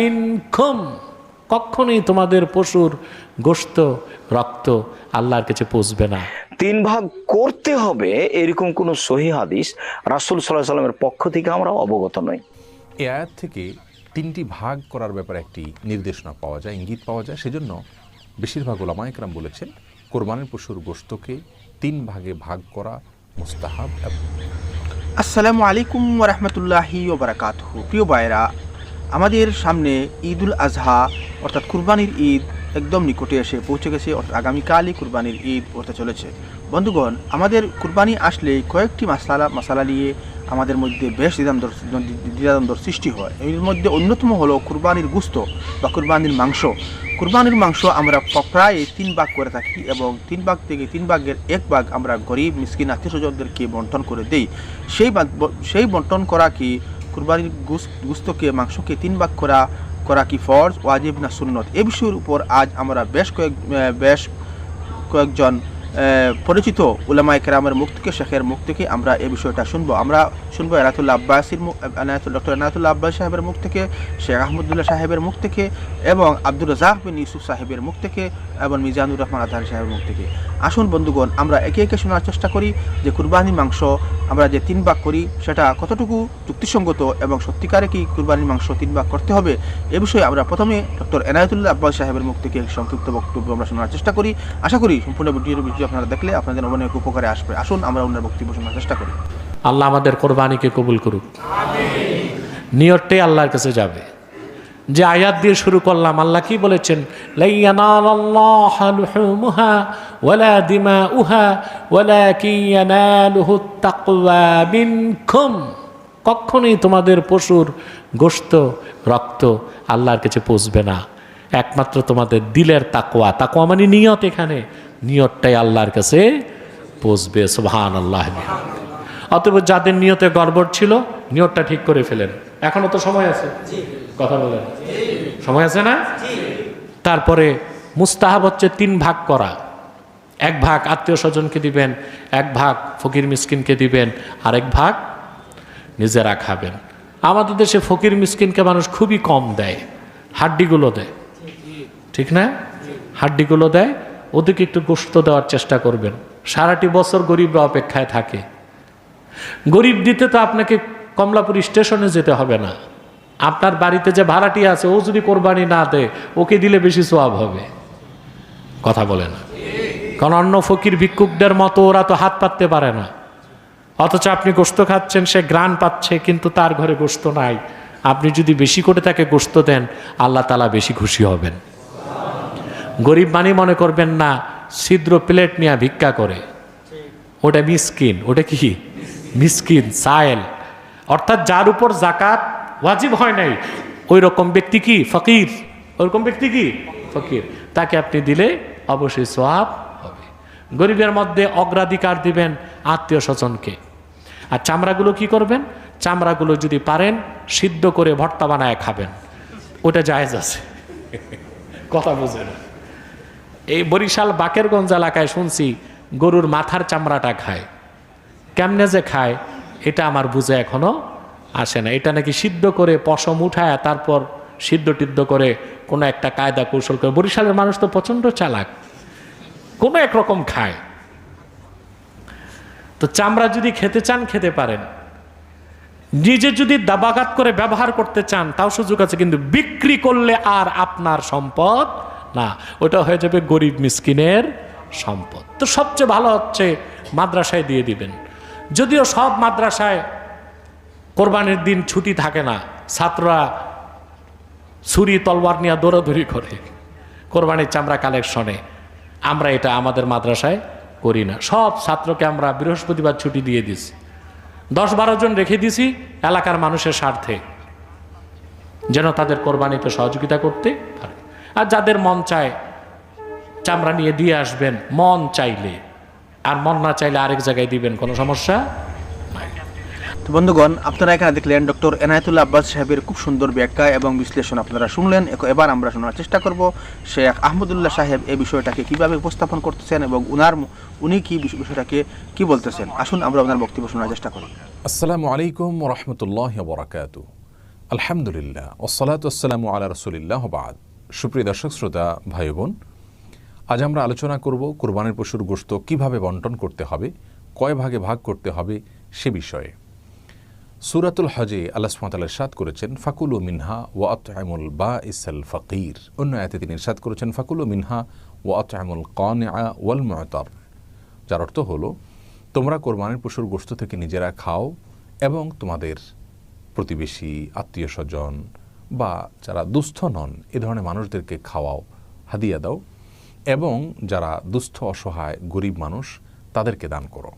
ইনকুম কখনোই তোমাদের পশুর গোস্ত রক্ত আল্লাহর কাছে পৌঁছবে না। তিন ভাগ করতে হবে এরকম কোন সহি হাদিস রাসুল সাল্লাহ সাল্লামের পক্ষ থেকে আমরা অবগত নই। এ আয়াত থেকে তিনটি ভাগ করার ব্যাপারে একটি নির্দেশনা পাওয়া যায় ইঙ্গিত পাওয়া যায়। সেজন্য বেশিরভাগ ওলামা একরাম বলেছেন কোরবানির পশুর গোশতকে তিন ভাগে ভাগ করা মুস্তাহাব আসসালামু আলাইকুম রহমতুল্লাহি প্রিয় ভাইরা আমাদের সামনে ঈদুল আজহা, অর্থাৎ কুরবানির ঈদ একদম নিকটে এসে পৌঁছে গেছে, অর্থাৎ আগামীকালই কুরবানির ঈদ পড়তে চলেছে। বন্ধুগণ, আমাদের কুরবানি আসলে কয়েকটি মশালা মশালা নিয়ে আমাদের মধ্যে বেশ দ্বিধান্তর দ্বিধাদ্বন্দ্বর সৃষ্টি হয়। এর মধ্যে অন্যতম হলো কুরবানির গুস্ত বা কুরবানির মাংস। কুরবানির মাংস আমরা প্রায় তিন ভাগ করে থাকি এবং তিন ভাগ থেকে তিন ভাগের এক ভাগ আমরা গরিব, মিসকিন আত্মীয় স্বজনদেরকে বন্টন করে দেই। সেই সেই বন্টন করা কি কুরবানির গুস্তকে, মাংসকে তিন ভাগ করা করা কি ফরজ? ওয়াজিব না সুন্নত? এ বিষয়ের উপর আজ আমরা বেশ কয়েক বেশ কয়েকজন পরিচিত উলামায় কেরামের মুখ থেকে, শেখের মুখ থেকে আমরা এই বিষয়টা শুনব। আমরা শুনব এনায়তুল্লাহ আব্বাসির ডক্টর এনায়তুল্লাহ আব্বাস সাহেবের মুখ থেকে, শেখ আহমদুল্লাহ সাহেবের মুখ থেকে এবং আব্দুল রাজাক বিন ইউসুফ সাহেবের মুখ থেকে এবং মিজানুর রহমান আজহার সাহেবের মুখ থেকে। আসুন বন্ধুগণ, আমরা একে একে শোনার চেষ্টা করি যে কুরবানির মাংস আমরা যে তিন ভাগ করি, সেটা কতটুকু যুক্তিসঙ্গত এবং সত্যিকারে কি কুরবানির মাংস তিন ভাগ করতে হবে? এ বিষয়ে আমরা প্রথমে ডক্টর এনায়তুল্লাহ আব্বাস সাহেবের মুখ থেকে সংক্ষিপ্ত বক্তব্য আমরা শোনার চেষ্টা করি। আশা করি সম্পূর্ণ ভিডিও আপনারা দেখলে আপনাদের অনেক উপকারে আসবে। আসুন, আমরা ওনার বক্তব্য শোনার চেষ্টা করি। আল্লাহ আমাদের কোরবানিকে কবুল করুক। নিয়তটাই আল্লাহর কাছে যাবে। যে আয়াত দিয়ে শুরু করলাম, আল্লাহ কি বলেছেন? কখনোই তোমাদের পশুর গোশত, রক্ত আল্লাহর কাছে পৌঁছবে না। একমাত্র তোমাদের দিলের তাকোয়া তাকোয়া মানে নিয়ত এখানে। নিয়তটাই আল্লাহর কাছে পৌঁছবে সুবহান আল্লাহ অতএব যাদের নিয়তে গড়বড় ছিল, নিয়তটা ঠিক করে ফেলেন। এখনও তো সময় আছে। কথা বলেন। সময় আছে না? তারপরে মুস্তাহাব হচ্ছে তিন ভাগ করা। এক ভাগ আত্মীয় স্বজনকে দিবেন, এক ভাগ ফকির মিসকিনকে দিবেন, আরেক ভাগ নিজেরা খাবেন। আমাদের দেশে ফকির মিসকিনকে মানুষ খুবই কম দেয়। হাড্ডিগুলো দেয়। ঠিক না? হাড্ডিগুলো দেয়। ওদেরকে একটু গোস্ত দেওয়ার চেষ্টা করবেন। সারাটি বছর গরিবরা অপেক্ষায় থাকে। গরিব দিতে তো আপনাকে কমলাপুর স্টেশনে যেতে হবে না। আপনার বাড়িতে যে ভাড়াটি আছে, ও যদি কোরবানি না দেয়, ওকে দিলে বেশি সোয়াব হবে। কথা বলে না। কারণ অন্য ফকির ভিক্ষুকদের মতো ওরা তো হাত পাততে পারে না। অথচ আপনি গোস্ত খাচ্ছেন, সে গ্রান পাচ্ছে, কিন্তু তার ঘরে গোস্ত নাই। আপনি যদি বেশি করে তাকে গোস্ত দেন, আল্লাহ তালা বেশি খুশি হবেন। গরিব মানে মনে করবেন না, ছিদ্র প্লেট নিয়ে ভিক্ষা করে। ওটা মিসকিন, ওটা কি? মিসকিন, সায়েল। অর্থাৎ যার উপর জাকাত ওয়াজিব হয় নাই। ওই রকম ব্যক্তি কি? ফকির। ওরকম ব্যক্তি কি? ফকির। তাকে আপনি দিলে অবশ্যই সোয়াব হবে। গরিবের মধ্যে অগ্রাধিকার দিবেন আত্মীয় স্বজনকে। আর চামড়াগুলো কি করবেন? চামড়াগুলো যদি পারেন, সিদ্ধ করে ভর্তা বানায় খাবেন। ওটা জায়েজ আছে। কথা বুঝে না। এই বরিশাল বাকেরগঞ্জ এলাকায় শুনছি গরুর মাথার চামড়াটা খায়। কেমনে যে খায়, এটা আমার বুঝে এখনও আসে না। এটা নাকি সিদ্ধ করে পশম উঠায়, তারপর সিদ্ধ টিদ্ধ করে কোনো একটা কায়দা কৌশল করে। বরিশালের মানুষ তো প্রচণ্ড চালাক। কোনো একরকম খায়। তো চামড়া যদি খেতে চান, খেতে পারেন। নিজে যদি দাবাঘাত করে ব্যবহার করতে চান, তাও সুযোগ আছে, কিন্তু বিক্রি করলে আর আপনার সম্পদ না, ওটা হয়ে যাবে গরিব মিসকিনের সম্পদ। তো সবচেয়ে ভালো হচ্ছে মাদ্রাসায় দিয়ে দিবেন। যদিও সব মাদ্রাসায় কোরবানির দিন ছুটি থাকে না, ছাত্ররা ছুরি তলবার নিয়ে দৌড়াদৌড়ি করে, কোরবানির চামড়া কালেকশনে। আমরা এটা আমাদের মাদ্রাসায় করি না। সব ছাত্রকে আমরা বৃহস্পতিবার ছুটি দিয়ে দিছি। দশ বারো জন রেখে দিছি এলাকার মানুষের স্বার্থে, যেন তাদের কোরবানিতে সহযোগিতা করতে পারে। আর যাদের মন চায় চামড়া নিয়ে দিয়ে আসবেন মন চাইলে। আর মন না চাইলে আরেক জায়গায় দিবেন কোনো সমস্যা তো বন্ধুগণ আপনারা এখানে দেখলেন ডক্টর এনায়তুল্লাহ আব্বাস সাহেবের খুব সুন্দর ব্যাখ্যা এবং বিশ্লেষণ আপনারা শুনলেন। এবার আমরা শোনার চেষ্টা করব শেখ আহমদুল্লাহ সাহেব এই বিষয়টাকে কীভাবে উপস্থাপন করতেছেন এবং উনার উনি কি বিষয়টাকে কি বলতেছেন? আসুন আমরা ওনার বক্তব্য শোনার চেষ্টা করি। আসসালামু আলাইকুম রহমতুল্লাহ বরাকাত আলহামদুলিল্লাহ ওসলাত আসসালামু আলা রসুলিল্লাহ বাদ। সুপ্রিয় দর্শক, শ্রোতা ভাই বোন আজ আমরা আলোচনা করব কোরবানির পশুর গোশত কীভাবে বন্টন করতে হবে, কয় ভাগে ভাগ করতে হবে সে বিষয়ে। সুরাতুল হজে আল্লাহ সুমাতাল সাদ করেছেন, ফাকুল মিনহা ও আতমুল বা ইসাল ফকির। অন্য আয়তে তিনি সাদ করেছেন, ফাকুল মিনহা ও আতমুল কন ওয়াল ময়তর যার অর্থ হলো, তোমরা কোরবানির পশুর গোশত থেকে নিজেরা খাও এবং তোমাদের প্রতিবেশী আত্মীয় স্বজন বা যারা দুস্থ নন, এ ধরনের মানুষদেরকে খাওয়াও, হাদিয়া দাও এবং যারা দুস্থ, অসহায়, গরিব মানুষ, তাদেরকে দান করো।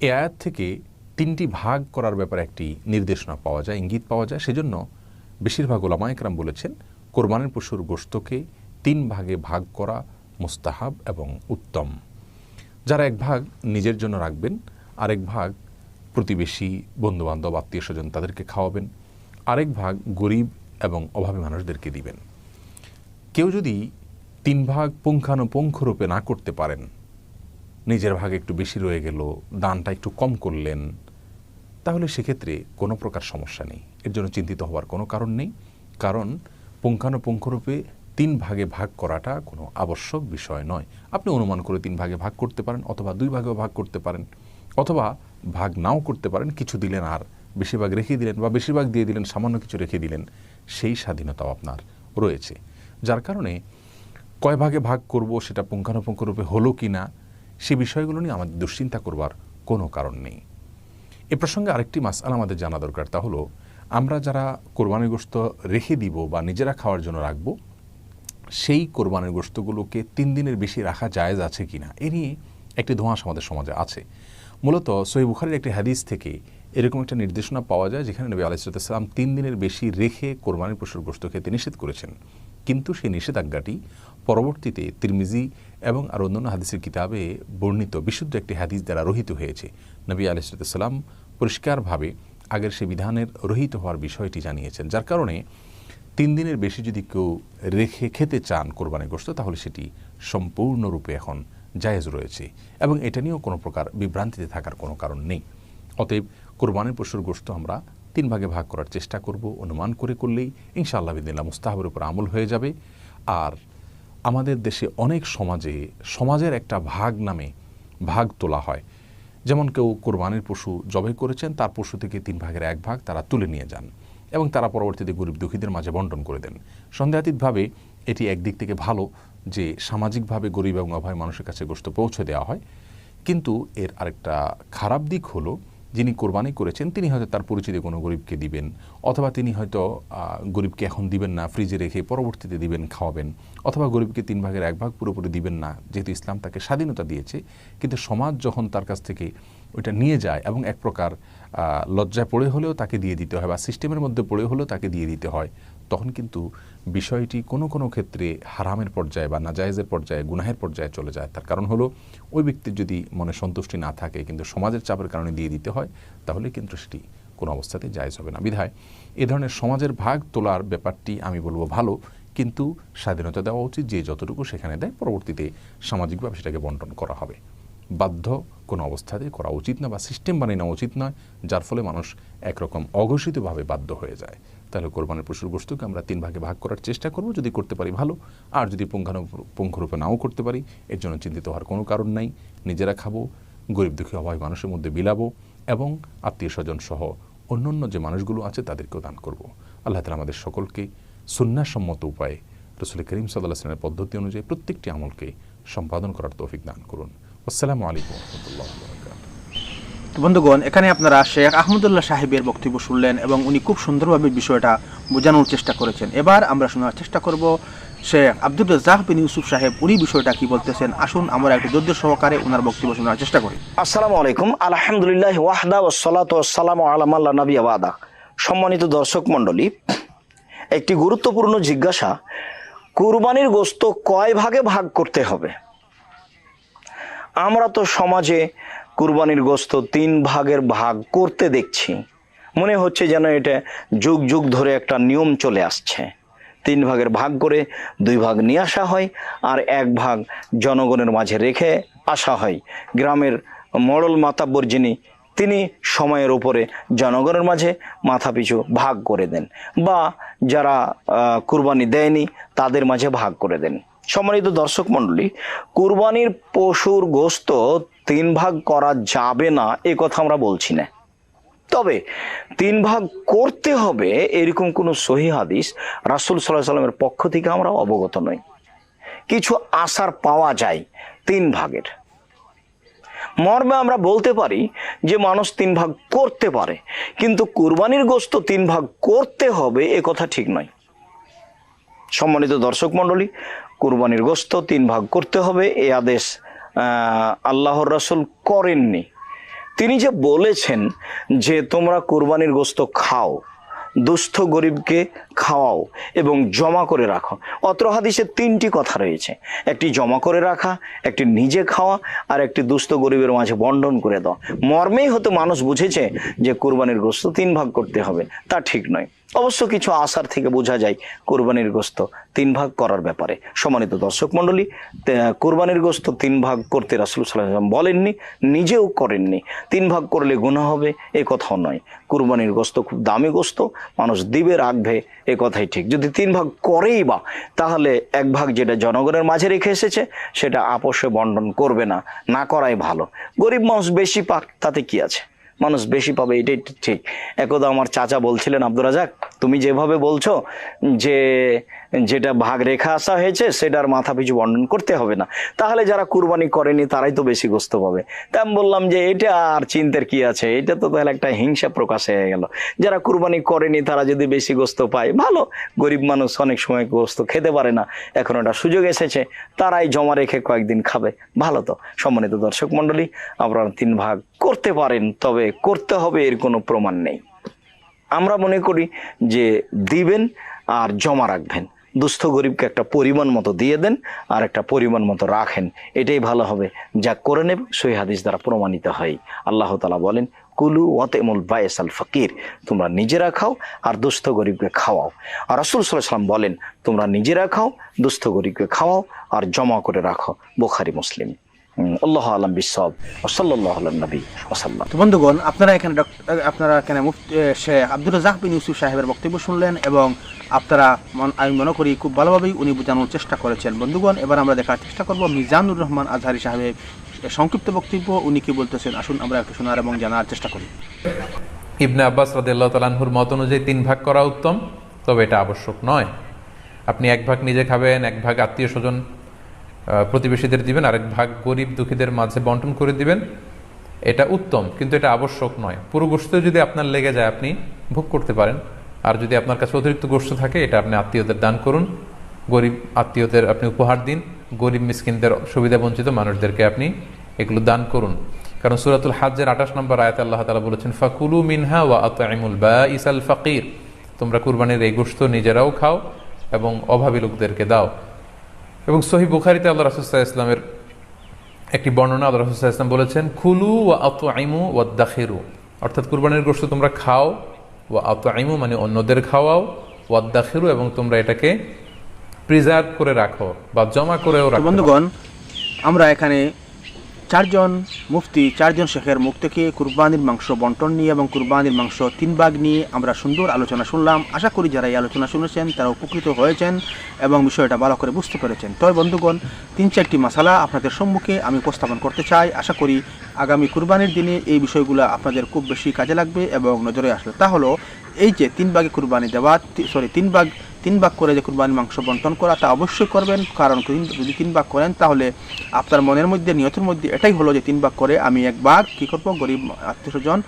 এ আয়াত থেকে তিনটি ভাগ করার ব্যাপারে একটি নির্দেশনা পাওয়া যায়, ইঙ্গিত পাওয়া যায়। সেজন্য বেশিরভাগ ওলামা একরাম বলেছেন, কোরবানির পশুর গোশতকে তিন ভাগে ভাগ করা মুস্তাহাব এবং উত্তম। যারা এক ভাগ নিজের জন্য রাখবেন, আরেক ভাগ প্রতিবেশী, বন্ধুবান্ধব আত্মীয় স্বজন তাদেরকে খাওয়াবেন। আরেক ভাগ গরিব এবং অভাবী মানুষদেরকে দিবেন। কেউ যদি তিন ভাগ পুঙ্খানুপুঙ্খ রূপে না করতে পারেন, নিজের ভাগ একটু বেশি রয়ে গেল, দানটা একটু কম করলেন, তাহলে সেক্ষেত্রে কোনো প্রকার সমস্যা নেই। এর জন্য চিন্তিত হওয়ার কোনো কারণ নেই। কারণ পুঙ্খানুপুঙ্খরূপে তিন ভাগে ভাগ করাটা কোনো আবশ্যক বিষয় নয়। আপনি অনুমান করে তিন ভাগে ভাগ করতে পারেন অথবা দুই ভাগেও ভাগ করতে পারেন, অথবা ভাগ নাও করতে পারেন, কিছু দিলেন আর বেশিরভাগ রেখে দিলেন বা বেশিরভাগ দিয়ে দিলেন, সামান্য কিছু রেখে দিলেন। সেই স্বাধীনতাও আপনার রয়েছে। যার কারণে কয় ভাগে ভাগ করব সেটা পুঙ্খানুপুঙ্খ রূপে হলো কি না, সে বিষয়গুলো নিয়ে আমাদের দুশ্চিন্তা করবার কোনো কারণ নেই। এ প্রসঙ্গে আরেকটি মাসাল আমাদের জানা দরকার, তা হলো আমরা যারা কোরবানির গোস্ত রেখে দিব বা নিজেরা খাওয়ার জন্য রাখব, সেই কোরবানির গোস্তগুলোকে তিন দিনের বেশি রাখা জায়েজ আছে কি না এ নিয়ে একটি ধোঁয়াশ আমাদের সমাজে আছে। মূলত সহি বুখারির একটি হাদিস থেকে এরকম একটা নির্দেশনা পাওয়া যায় যেখানে নবী আলাইসালাম তিন দিনের বেশি রেখে কোরবানির পশুর গোস্ত খেতে নিষেধ করেছেন। কিন্তু সেই নিষেধাজ্ঞাটি পরবর্তীতে তিরমিজি এবং আর অন্যান্য হাদিসের কিতাবে বর্ণিত বিশুদ্ধ একটি হাদিস দ্বারা রহিত হয়েছে। নবী আলাইসালাম পরিষ্কারভাবে আগের সে বিধানের রহিত হওয়ার বিষয়টি জানিয়েছেন। যার কারণে তিন দিনের বেশি যদি কেউ রেখে খেতে চান কোরবানি গোস্ত তাহলে সেটি সম্পূর্ণরূপে এখন জায়েজ রয়েছে এবং এটা নিয়েও কোনো প্রকার বিভ্রান্তিতে থাকার কোনো কারণ নেই। অতএব কোরবানির পশুর গোস্ত আমরা তিন ভাগে ভাগ করার চেষ্টা করব, অনুমান করে করলেই ইনশাআল্লাহ বিদিল্লা মুস্তাহাবের উপর আমল হয়ে যাবে। আর আমাদের দেশে অনেক সমাজে সমাজের একটা ভাগ নামে ভাগ তোলা হয়। যেমন কেউ কোরবানির পশু জবাই করেছেন, তার পশু থেকে তিন ভাগের এক ভাগ তারা তুলে নিয়ে যান এবং তারা পরবর্তীতে গরিব দুঃখীদের মাঝে বন্টন করে দেন। সন্দেহাতীতভাবে এটি একদিক থেকে ভালো যে সামাজিকভাবে গরিব এবং অভয় মানুষের কাছে গোস্ত পৌঁছে দেওয়া হয়। কিন্তু এর আরেকটা খারাপ দিক হলো যিনি কোরবানি করেছেন, তিনি হয়তো তার পরিচিতি কোনো গরিবকে দিবেন, অথবা তিনি হয়তো গরিবকে এখন দিবেন না, ফ্রিজে রেখে পরবর্তীতে দিবেন, খাওয়াবেন, অথবা গরিবকে তিন ভাগের এক ভাগ পুরোপুরি দিবেন না, যেহেতু ইসলাম তাকে স্বাধীনতা দিয়েছে, কিন্তু সমাজ যখন তার কাছ থেকে ওইটা নিয়ে যায় এবং এক প্রকার লজ্জায় পড়ে হলেও তাকে দিয়ে দিতে হয় বা সিস্টেমের মধ্যে পড়ে হলেও তাকে দিয়ে দিতে হয় তখন কিন্তু বিষয়টি কোনো কোনো ক্ষেত্রে হারামের পর্যায়ে বা নাজায়েজের পর্যায়ে, গুনাহের পর্যায়ে চলে যায়। তার কারণ হলো, ওই ব্যক্তির যদি মনে সন্তুষ্টি না থাকে কিন্তু সমাজের চাপের কারণে দিয়ে দিতে হয়, তাহলে কিন্তু সেটি কোনো অবস্থাতেই জায়েজ হবে না। বিধায় এ ধরনের সমাজের ভাগ তোলার ব্যাপারটি আমি বলব ভালো, কিন্তু স্বাধীনতা দেওয়া উচিত যে যতটুকু সেখানে দেয়, পরবর্তীতে সামাজিকভাবে সেটাকে বন্টন করা হবে। বাধ্য কোনো অবস্থাতে করা উচিত না বা সিস্টেম বানিয়ে নেওয়া উচিত নয়, যার ফলে মানুষ একরকম অঘোষিতভাবে বাধ্য হয়ে যায়। তাহলে কোরবানির পশুর গোষ্ঠকে আমরা তিন ভাগে ভাগ করার চেষ্টা করব, যদি করতে পারি ভালো, আর যদি পুঙ্খানুপুঙ্খরূপে নাও করতে পারি, এর জন্য চিন্তিত হওয়ার কোনো কারণ নাই। নিজেরা খাব, গরিব দুঃখী অভাবী মানুষের মধ্যে বিলাবো এবং আত্মীয় স্বজন সহ অন্যান্য যে মানুষগুলো আছে তাদেরকেও দান করব। আল্লাহ তালা আমাদের সকলকে সুন্নাসম্মত উপায়ে রসুল করিম সাল্লাহ সাল্লামের পদ্ধতি অনুযায়ী প্রত্যেকটি আমলকে সম্পাদন করার তৌফিক দান করুন। আসসালামু আলাইকুম রহমতুল্লাহ বন্ধুগণ এখানে আপনারা শেখ আহমদুল্লাহ সাহেবের বক্তব্য শুনলেন এবং উনি খুব সুন্দরভাবে বিষয়টা বোঝানোর চেষ্টা করেছেন। এবার আমরা শোনার চেষ্টা করব শেখ আব্দুল রাজাক বিন ইউসুফ সাহেব উনি বিষয়টা কি বলতেছেন? আসুন আমরা একটু ধৈর্য সহকারে ওনার বক্তব্য শোনার চেষ্টা করি। আসসালামু আলাইকুম। আলহামদুলিল্লাহ ওয়াহদা ওসালাত ওসালাম আলামাল্লা নবী আবাদা সম্মানিত দর্শক মণ্ডলী একটি গুরুত্বপূর্ণ জিজ্ঞাসা কুরবানির গোস্ত কয় ভাগে ভাগ করতে হবে? আমরা তো সমাজে কুরবানির গোস্ত তিন ভাগের ভাগ করতে দেখছি। মনে হচ্ছে যেন এটা যুগ যুগ ধরে একটা নিয়ম চলে আসছে। তিন ভাগের ভাগ করে দুই ভাগ নিয়ে আসা হয় আর এক ভাগ জনগণের মাঝে রেখে আসা হয়। গ্রামের মডল মাতাব্বর যিনি তিনি সময়ের উপরে জনগণের মাঝে মাথাপিছু ভাগ করে দেন বা যারা কুরবানি দেয়নি, তাদের মাঝে ভাগ করে দেন। সম্মানিত দর্শক মণ্ডলী, কুরবানির পশুর গোস্ত তিন ভাগ করা যাবে না, এ কথা আমরা বলছি না। তবে তিন ভাগ করতে হবে এরকম কোনো সহি হাদিস রাসুল সাল্লাহ সাল্লামের পক্ষ থেকে আমরা অবগত নই। কিছু আশার পাওয়া যায় তিন ভাগের। মর্মে আমরা বলতে পারি যে মানুষ তিন ভাগ করতে পারে, কিন্তু কুরবানির গোস্ত তিন ভাগ করতে হবে, এ কথা ঠিক নয়। সম্মানিত দর্শক মণ্ডলী কুরবানির গোস্ত তিন ভাগ করতে হবে। এই আদেশ আল্লাহর রাসূল করেননি। তিনি যে বলেছেন যে তোমরা কুরবানির গোস্ত খাও, দুস্থ গরিবকে খাওয়াও এবং জমা করে রাখো। অত্র হাদিসে তিনটি কথা রয়েছে। একটি জমা করে রাখা, একটি নিজে খাওয়া, আর একটি দুস্থ গরিবের মাঝে বন্টন করে দাও। মর্মেই হয়তো মানুষ বুঝেছে যে কুরবানির গোস্ত তিন ভাগ করতে হবে। তা ঠিক নয়। অবশ্য কিছু আশার থেকে বোঝা যায় কোরবানির গোস্ত তিন ভাগ করার ব্যাপারে। সম্মানিত দর্শক মণ্ডলী কোরবানির গোস্ত তিন ভাগ করতে রাসুল সাল্লাম বলেননি, নিজেও করেননি। তিন ভাগ করলে গুণা হবে, এ কথাও নয়। কুরবানির গোস্ত খুব দামি গোস্ত, মানুষ দিবে, রাখবে, এ কথাই ঠিক। যদি তিন ভাগ করেই বা, তাহলে এক ভাগ যেটা জনগণের মাঝে রেখে এসেছে, সেটা আপোষে বন্টন করবে না না করাই ভালো। গরিব মানুষ বেশি পাক, তাতে কি আছে? মানুষ বেশি পাবে, এটাই ঠিক। একদা আমার চাচা বলছিলেন, আব্দুর রাজাক, তুমি যেভাবে বলছো যে যেটা ভাগ রেখা আসা হয়েছে, সেটার মাথা পিছু বন্টন করতে হবে না। তাহলে যারা কুরবানি করেনি, তারাই তো বেশি গোস্ত পাবে। তা আমি বললাম যে, এটা আর চিন্তার কি আছে? এটা তো তাহলে একটা হিংসা প্রকাশ হয়ে গেল। যারা কুরবানি করেনি, তারা যদি বেশি গোস্ত পায়, ভালো। গরিব মানুষ অনেক সময় গোস্ত খেতে পারে না। এখন ওটা সুযোগ এসেছে। তারাই জমা রেখে কয়েকদিন খাবে। ভালো তো। সম্মানিত দর্শক মণ্ডলী, আপনারা তিন ভাগ করতে পারেন, তবে করতে হবে এর কোনো প্রমাণ নেই। আমরা মনে করি যে দিবেন আর জমা রাখবেন। দুস্থ গরিবকে একটা পরিমাণ মতো দিয়ে দেন আর একটা পরিমাণ মতো রাখেন। এটাই ভালো হবে। যা করে নেব, সই হাদিস দ্বারা প্রমাণিত হয়। আল্লাহ তালা বলেন, কুলু ওয়াতেমুল বায়েস আল ফকির। তোমরা নিজেরা খাও আর দুস্থ গরিবকে খাওয়াও। আর রসুল সাল্লাম বলেন, তোমরা নিজেরা খাও, দুস্থ গরিবকে খাওয়াও আর জমা করে রাখো। বোখারি, মুসলিম। আল্লাহ আলম বিসব ওসল্লাহ আলম নবী ওসাল্লাম তো বন্ধুগণ আপনারা এখানে আপনারা এখানে মুফতি শেখ আব্দুল রাজাক বিন ইউসুফ সাহেবের বক্তব্য শুনলেন এবং আপনারা মন- আমি মনে করি খুব ভালোভাবেই উনি বোঝানোর চেষ্টা করেছেন। বন্ধুগণ এবার আমরা দেখার চেষ্টা করব মিজানুর রহমান আজহারি সাহেবের সংক্ষিপ্ত বক্তব্য। উনি কি বলতেছেন? আসুন আমরা একটু শোনার এবং জানার চেষ্টা করি। ইবনে আব্বাস রাদিয়াল্লাহু তাআলাহুর মত অনুযায়ী তিন ভাগ করা উত্তম তবে এটা আবশ্যক নয়। আপনি এক ভাগ নিজে খাবেন এক ভাগ আত্মীয় স্বজন প্রতিবেশীদের দিবেন, আরেক ভাগ গরিব দুঃখীদের মাঝে বন্টন করে দিবেন। এটা উত্তম, কিন্তু এটা আবশ্যক নয়। পুরো গোস্ত যদি আপনার লেগে যায়, আপনি ভোগ করতে পারেন। আর যদি আপনার কাছে অতিরিক্ত গোস্ত থাকে, এটা আপনি আত্মীয়দের দান করুন। গরিব আত্মীয়দের আপনি উপহার দিন। গরিব মিসকিনদের সুবিধা বঞ্চিত মানুষদেরকে আপনি এগুলো দান করুন। কারণ সুরাতুল হাজ্জের আঠাশ নম্বর আয়াত আল্লাহ তালা বলেছেন, ফাকুলু মিনহা ওয়া আতআইমুল বা ইসাল ফাকির। তোমরা কুরবানির এই গোস্ত নিজেরাও খাও এবং অভাবী লোকদেরকে দাও। এবং সহি বুখারিতে আল্লাহ রাসুসাহ ইসলামের একটি বর্ণনা আল্লাহ রাসুসাহ ইসলাম বলেছেন খুলু ওয়া আতআইমু ওয়া দাখিরু। অর্থাৎ কুরবানির গোষ্ঠ তোমরা খাও, ওয়া আতআইমু মানে অন্যদের খাওয়াও, ওয়া দাখিরু এবং তোমরা এটাকে প্রিজার্ভ করে রাখো বা জমা করেও রাখো। বন্ধুগণ, আমরা এখানে চারজন মুফতি, চারজন শেখের মুখ থেকে কুরবানির মাংস বন্টন নিয়ে এবং কুরবানির মাংস তিন ভাগ নিয়ে আমরা সুন্দর আলোচনা শুনলাম। আশা করি যারা এই আলোচনা শুনেছেন, তারা উপকৃত হয়েছেন এবং বিষয়টা ভালো করে বুঝতে পেরেছেন। তবে বন্ধুগণ, তিন চারটি মশালা আপনাদের সম্মুখে আমি উপস্থাপন করতে চাই। আশা করি আগামী কুরবানির দিনে এই বিষয়গুলো আপনাদের খুব বেশি কাজে লাগবে এবং নজরে আসবে। তা হলো, এই যে তিন ভাগে কুরবানি দেওয়া সরি তিন ভাগ তিন ভাগ করে যে কুরবানি মাংস বন্টন করা, তা অবশ্যই করবেন। কারণ যদি তিন ভাগ করেন, তাহলে আপনার মনের মধ্যে, নিয়তের মধ্যে এটাই হলো যে তিন ভাগ করে আমি এক ভাগ কী করব? গরিব আত্মীয় স্বজন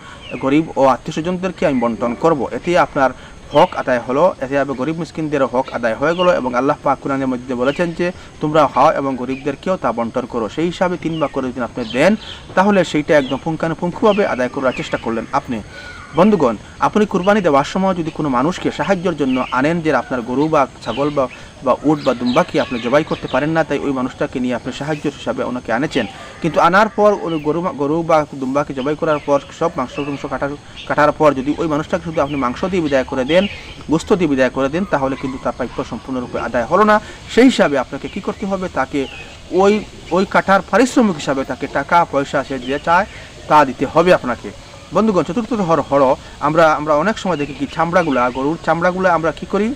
গরিব ও আত্মীয় স্বজনদেরকে আমি বন্টন করব। এতে আপনার হক আদায় হলো, এতে হবে গরিব মিসকিনদেরও হক আদায় হয়ে গেলো এবং আল্লাহ পাক মধ্যে বলেছেন যে, তোমরা খাও এবং গরিবদেরকেও তা বন্টন করো। সেই হিসাবে তিন ভাগ করে যদি আপনি দেন, তাহলে সেইটা একদম পুঙ্খানুপুঙ্খভাবে আদায় করার চেষ্টা করলেন আপনি। বন্ধুগণ, আপনি কুরবানি দেওয়ার সময় যদি কোনো মানুষকে সাহায্যের জন্য আনেন যে আপনার গরু বা ছাগল বা বা উট বা দুম্বাকে আপনি জবাই করতে পারেন না, তাই ওই মানুষটাকে নিয়ে আপনি সাহায্য হিসাবে ওনাকে আনেছেন। কিন্তু আনার পর ওই গরু গরু বা দুম্বাকে জবাই করার পর, সব মাংস টুংস কাটার কাটার পর যদি ওই মানুষটাকে শুধু আপনি মাংস দিয়ে বিদায় করে দেন, গোস্ত দিয়ে বিদায় করে দেন, তাহলে কিন্তু তার প্রাপ্য সম্পূর্ণরূপে আদায় হলো না। সেই হিসাবে আপনাকে কি করতে হবে? তাকে ওই ওই কাটার পারিশ্রমিক হিসাবে তাকে টাকা, পয়সা সে যে চায়, তা দিতে হবে আপনাকে। বন্ধুগণ, চতুর্থ হর হর, আমরা আমরা অনেক সময় দেখি কি চামড়াগুলা, গরুর চামড়াগুলা আমরা কি করি?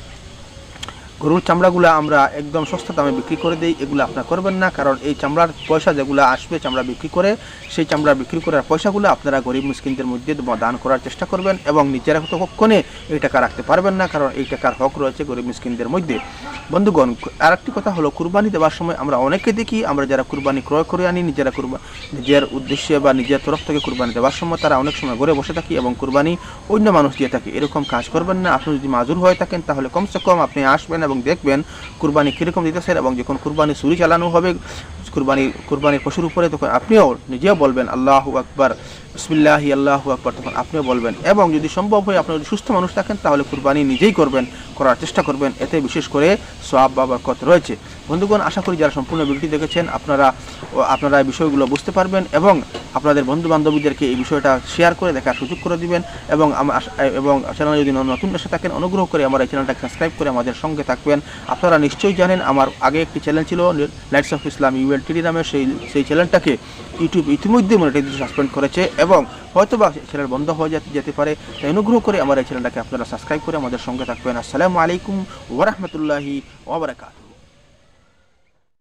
গরুর চামড়াগুলো আমরা একদম সস্তা দামে বিক্রি করে দিই, এগুলো আপনারা করবেন না। কারণ এই চামড়ার পয়সা যেগুলো আসবে চামড়া বিক্রি করে, সেই চামড়া বিক্রি করার পয়সাগুলো আপনারা গরিব মিসকিনদের মধ্যে দান করার চেষ্টা করবেন এবং নিজেরা তো কক্ষণে এই টাকা রাখতে পারবেন না, কারণ এই টাকার হক রয়েছে গরিব মিসকিনদের মধ্যে। বন্ধুগণ, আরেকটি কথা হলো, কুরবানি দেওয়ার সময় আমরা অনেকে দেখি, আমরা যারা কুরবানি ক্রয় করে আনি, নিজেরা কুরবা, নিজের উদ্দেশ্যে বা নিজের তরফ থেকে কুরবানি দেওয়ার সময় তারা অনেক সময় ঘরে বসে থাকি এবং কুরবানি অন্য মানুষ দিয়ে থাকে। এরকম কাজ করবেন না। আপনি যদি মাজুর হয়ে থাকেন, তাহলে কমসে কম আপনি আসবেন এবং দেখবেন কুরবানি কীরকম দিতেছেন এবং যখন কুরবানি চুরি চালানো হবে, কুরবানি, কুরবানির পশুর উপরে তখন আপনিও নিজেও বলবেন, আল্লাহ আকবার, বিসমিল্লাহি, আল্লাহ আকবার, তখন আপনিও বলবেন। এবং যদি সম্ভব হয় আপনি যদি সুস্থ মানুষ থাকেন, তাহলে কুরবানি নিজেই করবেন, করার চেষ্টা করবেন। এতে বিশেষ করে সোয়াব বা বরকত রয়েছে। বন্ধুগণ, আশা করি যারা সম্পূর্ণ ভিডিওটি দেখেছেন, আপনারা আপনারা এই বিষয়গুলো বুঝতে পারবেন এবং আপনাদের বন্ধু বান্ধবীদেরকে এই বিষয়টা শেয়ার করে দেখার সুযোগ করে দিবেন এবং এবং চ্যানেলে যদি নতুন এসে থাকেন, অনুগ্রহ করে আমার এই চ্যানেলটাকে সাবস্ক্রাইব করে আমাদের সঙ্গে থাকবেন। আপনারা নিশ্চয়ই জানেন, আমার আগে একটি চ্যানেল ছিল লাইটস অফ ইসলাম ইউএলটিডি নামে সেই সেই চ্যানেলটাকে ইউটিউব ইতিমধ্যে মনিটাইজেশন সাসপেন্ড করেছে এবং হয়তোবা চ্যানেল বন্ধ হয়ে যেতে যেতে পারে। তাই অনুগ্রহ করে আমার এই চ্যানেলটাকে আপনারা সাবস্ক্রাইব করে আমাদের সঙ্গে থাকবেন। আসসালামু আলাইকুম ওরহমতুল্লাহি ওবরাকাত